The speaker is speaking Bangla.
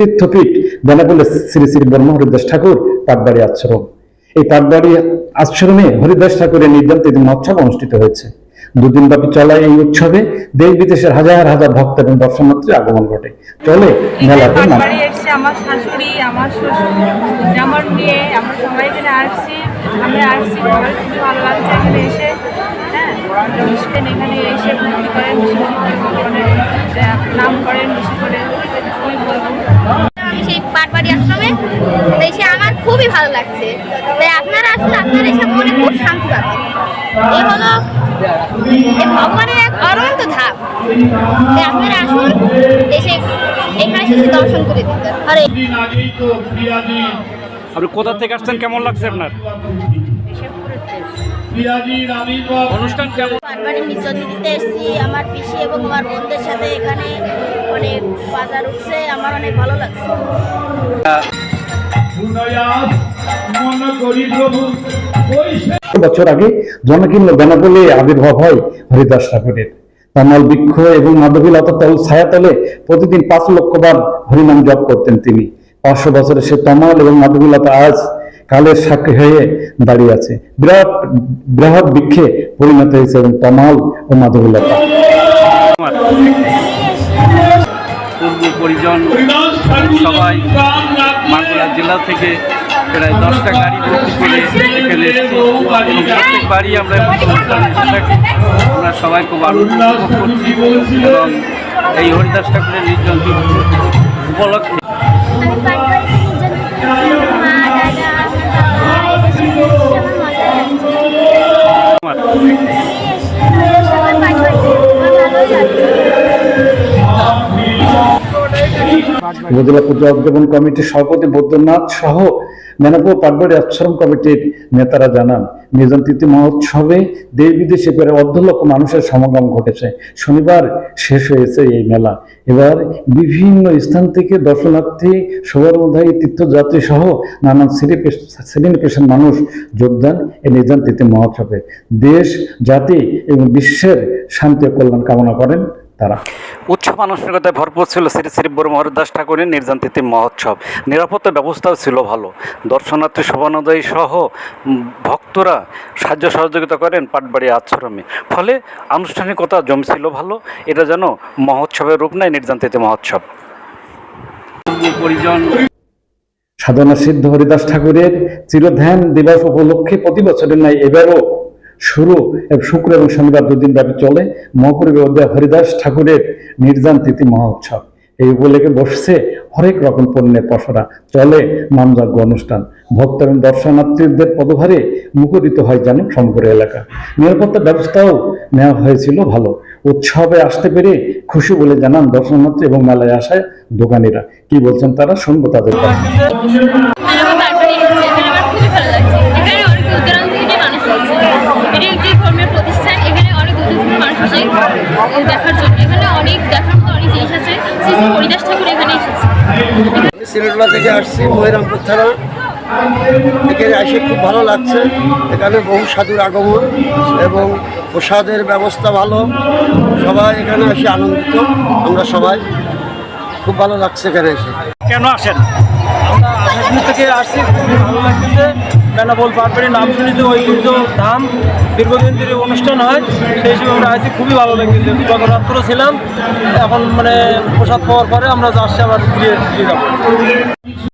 তীর্থপীঠ বেনাপোলে শ্রী শ্রী ব্রহ্ম হরিদাস ঠাকুর পাটবাড়ি আশ্রম। এই পাটবাড়ি আশ্রমে হরিদাস ঠাকুরের নির্যাতিত মহোৎসব অনুষ্ঠিত হয়েছে। দুদিন ব্যাপী চলা এই উৎসবে দেশ বিদেশের হাজার হাজার ভক্ত এবং দর্শনার্থীর আগমন ঘটে। চলে মেলাতে নাম। আমার শাশুড়ি আমার শ্বশুর আমার মেয়ে আমরা সবাই এখানে আসছি। আমরা আসছি সবাই খুবই ভালো লাগছে এখানে এসে। হ্যাঁ এখানে এসে ভক্তি করেন নাম করেন বেশি করে। আমি সেই পাটবাড়ি আশ্রমে। এসে আমার খুবই ভালো লাগছে। তাই আপনারা আসলে আপনারা এসে মনে খুব শান্তি পাবেন। এই হলো ভগবানের এক অনন্ত ধাপ তাই আপনারা আসুন এসে এখানে এসে দর্শন করে দিতে। হরে আপনি কোথা থেকে আসছেন? কেমন লাগছে আপনার? অনুষ্ঠান কেমন? দিতে এসেছি। আমার পিসি এবং আমার বোনদের সাথে এখানে অনেক বাজার উঠছে, আমার অনেক ভালো লাগছে। বছর আগে জনকীর্ণ বেনাপোলে আবির্ভাব হয় হরিদাস ঠাকুরের। তামাল বৃক্ষ এবং মাধবীলতা তল ছায়াতলে প্রতিদিন পাঁচ লক্ষ বার হরিনাম জপ করতেন তিনি। পাঁচশো বছরে সে তমাল এবং মাধবীলতা আজ কালের সাক্ষী হয়ে দাঁড়িয়ে আছে। বিরাট, বৃহৎ বৃক্ষে পরিণত হয়েছে এবং তমাল ও মাধবীলতা পরিজন সবাই মাগুরা জেলা থেকে প্রায় দশটা গাড়ি ভর্তি করে এখানে প্রত্যেক বাড়ি আমরা আমরা সবাই খুব আনন্দ করছি এবং এই হরিদাস ঠাকুরের নির্জন উপলক্ষে। উপজেলা পুজো উদযাপন কমিটির সভাপতি বৈদ্যনাথ সহ মেনাপুর পাটবাড়ি আশ্রম কমিটির নেতারা জানান নিজাম তিথি মহোৎসবে দেশ বিদেশে প্রায় অর্ধ লক্ষ মানুষের সমাগম ঘটেছে। শনিবার শেষ হয়েছে এই মেলা। এবার বিভিন্ন স্থান থেকে দর্শনার্থী শোভানুধায়ী তীর্থযাত্রী সহ নানান শ্রেণি পেশার মানুষ যোগদান এই নিজাম তিথি মহোৎসবে। দেশ, জাতি এবং বিশ্বের শান্তি ও কল্যাণ কামনা করেন তারা। উৎসব আনুষ্ঠানিকতায় ভরপুর ছিল শ্রী শ্রী বরম হরিদাস ঠাকুরের নির্যান্তিতি মহোৎসব। নিরাপত্তা ব্যবস্থাও ছিল ভালো। দর্শনার্থী শোভানোদয়ী সহ ভক্তরা সাহায্য সহযোগিতা করেন পাটবাড়ি আশ্রমে। ফলে আনুষ্ঠানিকতা জমছিল ভালো। এটা যেন মহোৎসবের রূপ নেয় নির্যান্তিতি মহোৎসব। পরিজন সাধনা সিদ্ধ হরিদাস ঠাকুরের চিরধ্যান দিবস উপলক্ষে প্রতি বছরের ন্যায় এবারও শুরু শুক্র এবং শনিবার দুদিন ব্যাপী চলে। মহাপরিবে অধ্যায় হরিদাস ঠাকুরের নির্যান তিথি মহোৎসব। এই উপলক্ষে বসছে হরেক রকম পণ্যের পসরা চলে নামযজ্ঞ অনুষ্ঠান। ভক্ত এবং দর্শনার্থীদের পদভারে মুখরিত হয় যেন সমগ্র এলাকা। নিরাপত্তা ব্যবস্থাও নেওয়া হয়েছিল ভালো। উৎসবে আসতে পেরে খুশি বলে জানান দর্শনার্থী এবং মেলায় আসায় দোকানিরা। কি বলছেন তারা? শুনব তাদের কথা। সিলেটলা থেকে আসছি মহিরামপুর থানা। এখানে এসে খুব ভালো লাগছে। এখানে বহু সাধুর আগমন এবং প্রসাদের ব্যবস্থা ভালো। সবাই এখানে এসে আনন্দিত আমরা সবাই। খুব ভালো লাগছে এখানে এসে। কেন আসেন? আমরা আসার থেকে আসছি খুবই ভালো লাগতেছে বেনাপোল পাটবাড়ি নাম শুনিতে ঐতিহ্য ধাম দীর্ঘদিন ধরে অনুষ্ঠান হয়, সেই হিসেবে আমরা আছি, খুবই ভালো লেগেছে গত রাত্র ছিলাম, এখন মানে প্রসাদ পাওয়ার পরে আমরা যাচ্ছি আবার ফিরে ফিরে যাব।